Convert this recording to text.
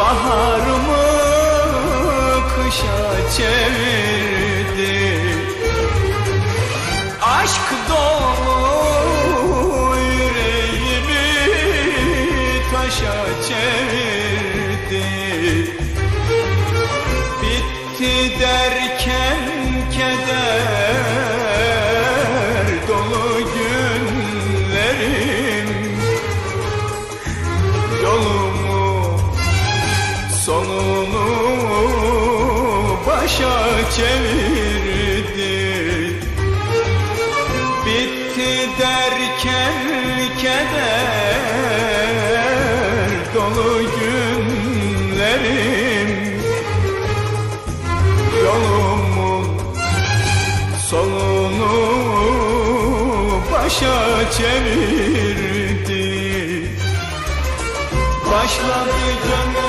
Baharımı kışa çevirdi. Aşk dolu yüreğimi taşa çevirdi. Bitti derken keder sonunu başa çevirdi. Bitti derken keder dolu günlerim. Yolumun sonunu başa çevirdi. Başladı gönlüm